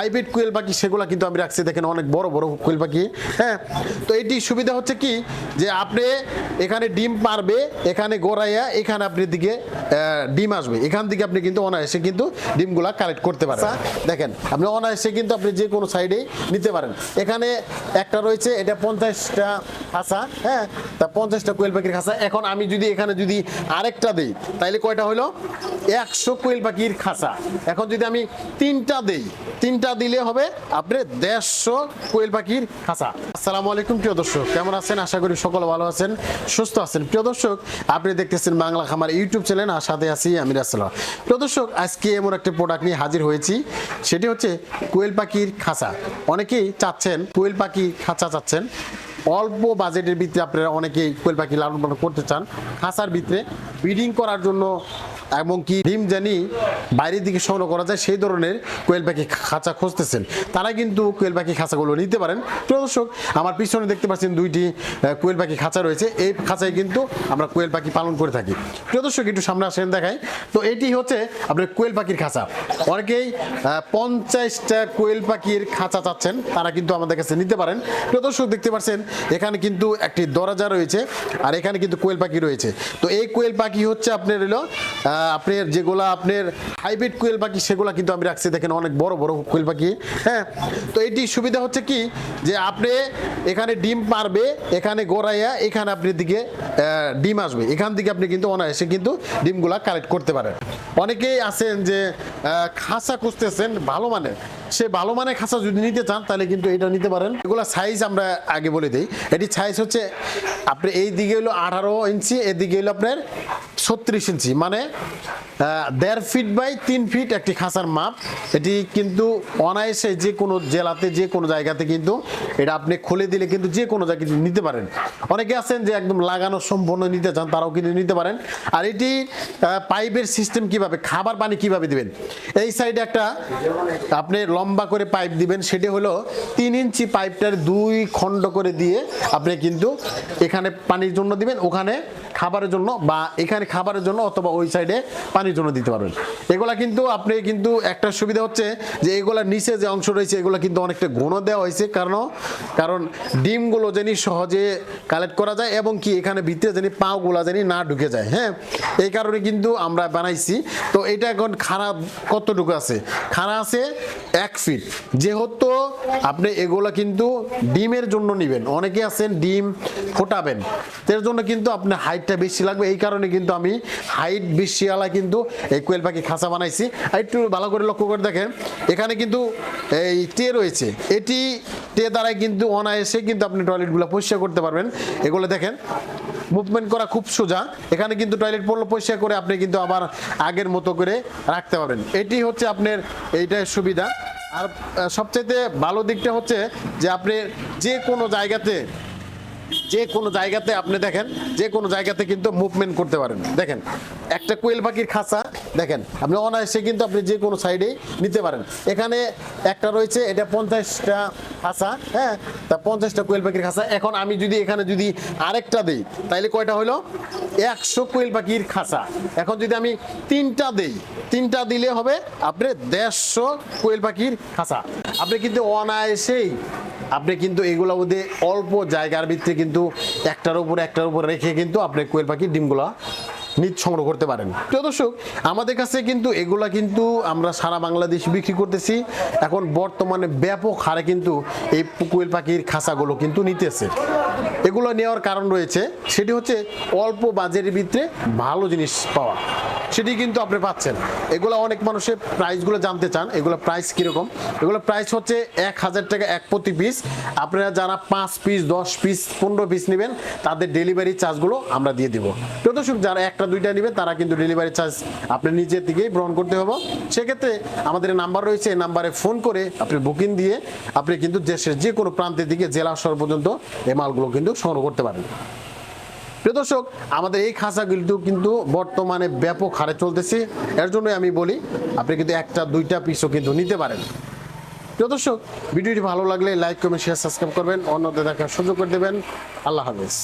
Hybrid কোয়েল পাখি সেগুলো কিন্তু আমি রাখছি দেখেন অনেক বড় বড় কোয়েল পাখি হ্যাঁ? তো এটি সুবিধা হচ্ছে কি যে আপনি এখানে ডিম পারবে এখানে গোড়াইয়া এখানে আপনি দিকে ডিম আসবে। এখান থেকে আপনি কিন্তু অনায়াসে কিন্তু ডিমগুলা কালেক্ট করতে পারেন। দেখেন আপনি অনায়াসে কিন্তু আপনি যে কোনো সাইডেই নিতে পারেন। এখানে একটা রয়েছে এটা পঞ্চাশটা খাঁচা হ্যাঁ? তা পঞ্চাশটা কোয়েল পাখির খাঁচা। এখন আমি যদি এখানে যদি আরেকটা দিই তাইলে কয়টা হলো একশো কোয়েল পাখির খাঁচা। এখন যদি আমি তিনটা দেই তিনটা দিলে হবে আপনি দেড়শো কোয়েল পাখির খাঁচা। আসসালামু আলাইকুম প্রিয় দর্শক, কেমন আছেন? আশা করি সকলে ভালো আছেন, সুস্থ আছেন। প্রিয় দর্শক, আপনি দেখতেছেন বাংলা খামার ইউটিউব চ্যানেল, আর সাথে আছি আমি রাসেলা। প্রিয় দর্শক, আজকে এমন একটা প্রোডাক্ট নিয়ে হাজির হয়েছি, সেটি হচ্ছে কোয়েল পাখির খাঁচা। অনেকেই চাচ্ছেন কোয়েল পাখি খাঁচা চাচ্ছেন। অল্প বাজেটের ভিতরে আপনারা অনেকেই কোয়েল পাখি লালন পালন করতে চান। খাঁচার ভিতরে ব্রিডিং করার জন্য এবং কি ডিম জানি বাইরের দিকে সংগ্রহ করা যায়, সেই ধরনের কোয়েল পাখি খাঁচা খুঁজতেছেন। তারা কিন্তু কোয়েল পাখি খাঁচাগুলো নিতে পারেন। প্রিয় দর্শক, আমার পিছনে দেখতে পাচ্ছেন দুইটি কোয়েল পাখি খাঁচা রয়েছে। এই খাঁচায় কিন্তু আমরা কোয়েল পাখি পালন করে থাকি। প্রিয় দর্শক, একটু সামনে আসেন, দেখাই। তো এটি হচ্ছে আপনার কোয়েল পাখির খাঁচা। অনেকেই পঞ্চাশটা কোয়েল পাখির খাঁচা চাচ্ছেন, তারা কিন্তু আমাদের কাছে নিতে পারেন। প্রিয় দর্শক, দেখতে পাচ্ছেন, এখানে কিন্তু একটি দরজা রয়েছে, আর এখানে কিন্তু কোয়েল পাখি রয়েছে। তো এই কোয়েল পাখি হচ্ছে আপনার হলো আপনার যেগুলা আপনার হাইব্রিড কোয়েল পাখি, সেগুলা কিন্তু আমি রাখছি। দেখেন অনেক বড় বড় কোয়েল পাখি হ্যাঁ? তো এটি সুবিধা হচ্ছে কি? যে আপনি এখানে ডিম পারবে, এখানে গোড়াইয়া, এখানে আপনি দিকে ডিম আসবে। এখান থেকে আপনি কিন্তু অনায়াসে কিন্তু ডিমগুলা কালেক্ট করতে পারেন। অনেকেই আছেন যে খাঁচা খুঁজতেছেন, ভালো মানের। সে ভালো মানের খাঁচা যদি নিতে চান, তাহলে কিন্তু এটা নিতে পারেন। এগুলো সাইজ আমরা আগে বলে দিই। এটি সাইজ হচ্ছে, আপনি এই দিকে হলো আঠারো ইঞ্চি, এদিকে হলো আপনার ছত্রিশ ইঞ্চি মানে দেড় ফিট বাই তিন ফিট একটি খাঁচার মাপ। এটি কিন্তু অনায়াসে যে কোনো জেলাতে, যে কোনো জায়গাতে কিন্তু এটা আপনি খুলে দিলে কিন্তু যে কোনো জায়গায় কিন্তু নিতে পারেন। অনেকে আছেন যে একদম লাগানো সম্পূর্ণ নিতে চান, তারাও কিন্তু নিতে পারেন। আর এটি পাইপের সিস্টেম কীভাবে, খাবার পানি কীভাবে দিবেন? এই সাইডে একটা আপনি লম্বা করে পাইপ দিবেন, সেটি হলো তিন ইঞ্চি পাইপটার দুই খণ্ড করে দিয়ে আপনি কিন্তু এখানে পানির জন্য দিবেন। ওখানে খাবারের জন্য বা এখানে খাবারের জন্য অথবা ওই সাইডে পানির জন্য দিতে পারবেন। এগুলা কিন্তু আপনি কিন্তু একটা সুবিধা হচ্ছে যে এগুলার নিচে যে অংশ রয়েছে, এগুলো কিন্তু অনেকটা ঘন দেওয়া হয়েছে। কারণ কারণ ডিমগুলো জানি সহজে কালেক্ট করা যায় এবং কি এখানে ভিতরে জানি পাগুলা জানি না ঢুকে যায় হ্যাঁ? এই কারণে কিন্তু আমরা বানাইছি। তো এটা এখন খারাপ কতটুকু আছে? খাড়া আছে এক ফিট যেহেতু আপনি এগুলা কিন্তু ডিমের জন্য নেবেন। অনেকে আছেন ডিম ফোটাবেন। এর জন্য কিন্তু আপনার হাইটটা বেশি লাগবে, এই কারণে কিন্তু আমি হাইট বেশি আলা কিন্তু এই কোয়েল পাখি খাঁচা বানাইছি। আর একটু ভালো করে লক্ষ্য করে দেখেন, এখানে কিন্তু এই টে রয়েছে। এটি টে দ্বারাই কিন্তু অনায়াসে কিন্তু আপনি টয়লেটগুলো পরিষ্কার করতে পারবেন। এগুলো দেখেন মুভমেন্ট করা খুব সোজা। এখানে কিন্তু টয়লেট পড়ল, পরিষ্কার করে আপনি কিন্তু আবার আগের মতো করে রাখতে পারবেন। এটি হচ্ছে আপনার এইটার সুবিধা। আর সবচাইতে ভালো দিকটা হচ্ছে যে আপনি যে কোনো জায়গাতে যে কোনো জায়গাতে আপনি দেখেন, যে কোনো জায়গাতে কিন্তু মুভমেন্ট করতে পারেন। দেখেন, একটা কোয়েল পাখির খাঁচা, দেখেন, আপনি অনায়াসে কিন্তু আপনি যে কোনো সাইডে নিতে পারেন। এখানে একটা রয়েছে, এটা পঞ্চাশটা খাঁচা হ্যাঁ তা পঞ্চাশটা কোয়েল পাখির খাঁচা। এখন আমি যদি এখানে যদি আরেকটা দিই, তাইলে কয়টা হলো একশো কোয়েল পাখির খাঁচা। এখন যদি আমি তিনটা দেই, তিনটা দিলে হবে, আপনি দেড়শো কোয়েল পাখির খাঁচা। আপনি কিন্তু অনায়াসেই আপনি কিন্তু এগুলো মধ্যে অল্প জায়গার ভিতরে কিন্তু একটার উপরে একটার উপরে রেখে কিন্তু আপনি কোয়েল পাখির ডিমগুলো নিজ সংগ্রহ করতে পারেন। প্রিয় দর্শক, আমাদের কাছে কিন্তু এগুলা কিন্তু আমরা সারা বাংলাদেশ বিক্রি করতেছি। এখন বর্তমানে ব্যাপক হারে কিন্তু এই কোয়েল পাখির খাঁচাগুলো কিন্তু নিতেছে। এগুলো নেওয়ার কারণ রয়েছে, সেটি হচ্ছে অল্প বাজারের ভিতরে ভালো জিনিস পাওয়া। সেটি কিন্তু আপনি পাচ্ছেন। এগুলো অনেক মানুষের প্রাইসগুলো জানতে চান, এগুলো প্রাইস কীরকম? এগুলো প্রাইস হচ্ছে এক হাজার টাকা এক প্রতি পিস আপনারা যারা পাঁচ পিস দশ পিস পনেরো পিস নেবেন, তাদের ডেলিভারি চার্জগুলো আমরা দিয়ে দিব। দর্শক, যারা একটা, দুইটা নেবেন তারা কিন্তু ডেলিভারি চার্জ আপনি নিজের থেকেই গ্রহণ করতে হবে। সেক্ষেত্রে আমাদের নাম্বার রয়েছে, এই নাম্বারে ফোন করে আপনি বুকিং দিয়ে আপনি কিন্তু দেশের যে কোনো প্রান্তের দিকে, জেলা শহর পর্যন্ত এই মালগুলো কিন্তু সংগ্রহ করতে পারেন। প্রিয় দর্শক, আমাদের এই খাঁচাগুলো কিন্তু বর্তমানে ব্যাপক হারে চলতেছে। এর জন্যই আমি বলি, আপনি কিন্তু একটা, দুইটা পিসও কিন্তু নিতে পারেন। প্রিয় দর্শক, ভিডিওটি ভালো লাগলে লাইক কমেন্ট শেয়ার সাবস্ক্রাইব করবেন। অন্যদের দেখার সুযোগ করে দেবেন। আল্লাহ হাফেজ।